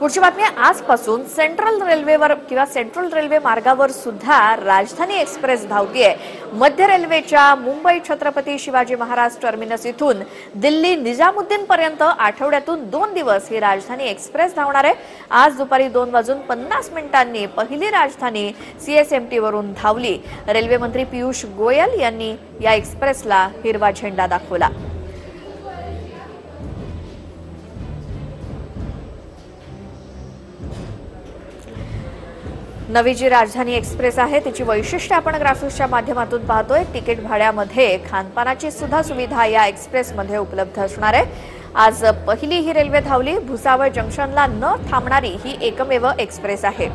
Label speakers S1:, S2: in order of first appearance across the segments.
S1: पुढची बातमी आजपासून सेंट्रल रेल्वेवर किंवा सेंट्रल रेल्वे मार्गावर सुद्धा राजधानी एक्सप्रेस धावतीये. मध्य रेल्वेच्या मुंबई छत्रपती शिवाजी महाराज टर्मिनस इथून दिल्ली निजामुद्दीन पर्यंत आठवड्यातून दोन दिवस ही राजधानी एक्सप्रेस धावणार आहे. आज दुपारी दोन वाजून पन्नास मिनिटांनी पहिली राजधानी सीएसएमटी वरून धावली. रेल्वे मंत्री पियुष गोयल यांनी या एक्सप्रेसला हिरवा झेंडा दाखवला. नवी जी राजधानी एक्सप्रेस आहे तिची वैशिष्ट्य आपण ग्राफिक्सच्या माध्यमातून पाहतोय. तिकीट भाड्यामध्ये खानपानाची सुद्धा सुविधा या एक्सप्रेसमध्ये उपलब्ध असणार आहे. आज पहिली ही रेल्वे धावली भुसावळ जंक्शनला न थांबणारी ही एकमेव एक्सप्रेस आहे.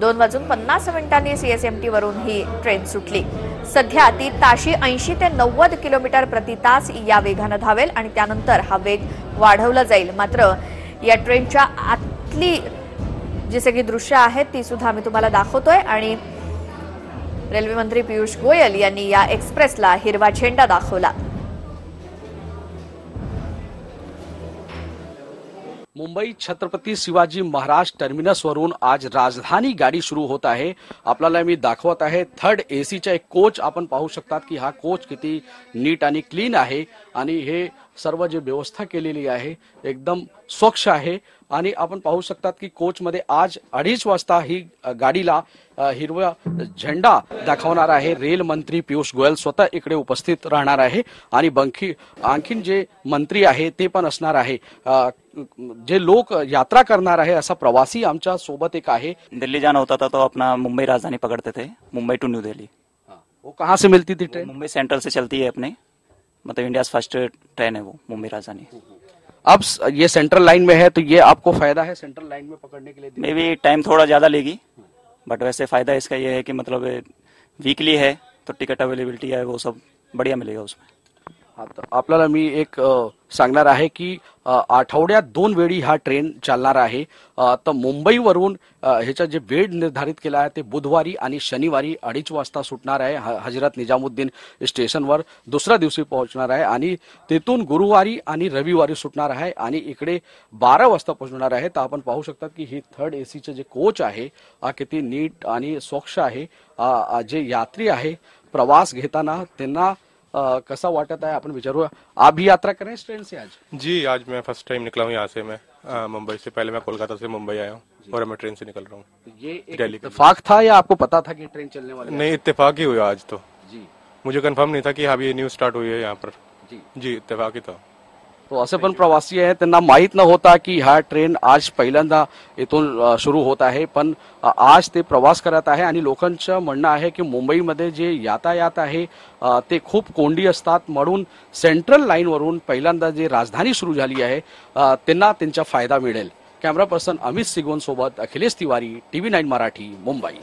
S1: दोन वाजून पन्नास मिनिटांनी सीएसएमटी वरून ही ट्रेन सुटली. सध्या ती ताशी ऐंशी ते नव्वद किलोमीटर प्रति तास या वेगानं धावेल आणि त्यानंतर हा वेग वाढवला जाईल. मात्र या ट्रेनच्या आतली जी सगळी दृश्य आहेत ती सुद्धा आम्ही तुम्हाला दाखवतोय. आणि रेल्वे मंत्री पियुष गोयल यांनी या एक्सप्रेसला हिरवा झेंडा दाखवला.
S2: मुंबई छत्रपती शिवाजी महाराज टर्मिनसवरून आज राजधानी गाडी सुरू होत आहे. आपल्याला मी दाखवत आहे थर्ड ए सीचा एक कोच आपण पाहू शकतात की हा कोच किती नीट आणि क्लीन आहे आणि हे सर्व जे व्यवस्था केलेली आहे एकदम स्वच्छ आहे. आणि आपण पाहू शकतात की कोचमध्ये आज अडीच वाजता ही गाडीला हिरवा झेंडा दाखवणार आहे. रेल मंत्री पियुष गोयल स्वतः इकडे उपस्थित राहणार आहे. आणि बंखी आणखीन जे मंत्री आहे ते पण असणार आहे. जे लोक यात्रा करणार आहे असा प्रवासी आमच्या सोबत एक आहे.
S3: दिल्ली जाना होता था तो अपना मुंबई राजधानी पकड़ते थे मुंबई टू न्यू दिल्ली
S2: वो कहाँ से मिलती थी ट्रेन
S3: मुंबई सेंट्रल से चलती है अपने मतलब इंडिया फ़र्स्ट ट्रेन है वो मुंबई राजधानी.
S2: अब ये सेंट्रल लाइन में है तो ये आपको फ़ायदा है सेंट्रल लाइन में पकड़ने के लिए?
S3: मे बी टाइम थोड़ा ज़्यादा लेगी बट वैसे फ़ायदा इसका ये है कि मतलब वीकली है तो टिकट अवेलेबिलिटी है वो सब बढ़िया मिलेगा उसमें.
S2: आपल्याला मी एक सांगणार आहे की आठवड्यात दोन वेळी हा ट्रेन चालणार आहे. तर मुंबईवरून ह्याचा जे वेळ निर्धारित केला आहे ते बुधवारी आणि शनिवारी अडीच वाजता सुटणार आहे. ह- हजरत निजामुद्दीन स्टेशनवर दुसऱ्या दिवशी पोहोचणार आहे आणि तिथून गुरुवारी आणि रविवारी सुटणार आहे आणि इकडे बारा वाजता पोहोचणार आहे. तर आपण पाहू शकतात की ही थर्ड एसीचं जे कोच आहे किती नीट आणि स्वच्छ आहे. जे यात्री आहे प्रवास घेताना त्यांना कसा वाटत है आपण विचारू. आप भी यात्रा करें इस ट्रेन से आज?
S4: जी आज मैं फ़र्स्ट टाइम निकला हूँ यहाँ से मैं। मुंबई से पहले मैं कोलकाता से मुंबई आया हूँ और मैं ट्रेन से निकल रहा हूँ
S2: ये एक
S4: दिल्ली के
S2: था या आपको पता था कि ट्रेन चलने वाली
S4: नहीं इतफाक ही हुआ आज तो।
S2: जी।
S4: मुझे कंफर्म नहीं था कि अभी ये न्यूज़ स्टार्ट हुई है यहाँ पर।
S2: जी।
S4: जी इतफाक ही था।
S2: तो असे पण प्रवासी आहेत. त्यांना माहीत न होता की हा ट्रेन आज पहिल्यांदा इथून सुरू होत आहे. पण आज ते प्रवास करत आहे आणि लोकांचं म्हणणं आहे की मुंबईमध्ये जे यातायात आहे ते खूप कोंडी असतात. म्हणून सेंट्रल लाईनवरून पहिल्यांदा जे राजधानी सुरू झाली आहे त्यांना त्यांचा फायदा मिळेल. कॅमेरा पर्सन अमित सिगोनसोबत अखिलेश तिवारी टीव्ही नाईन मराठी मुंबई.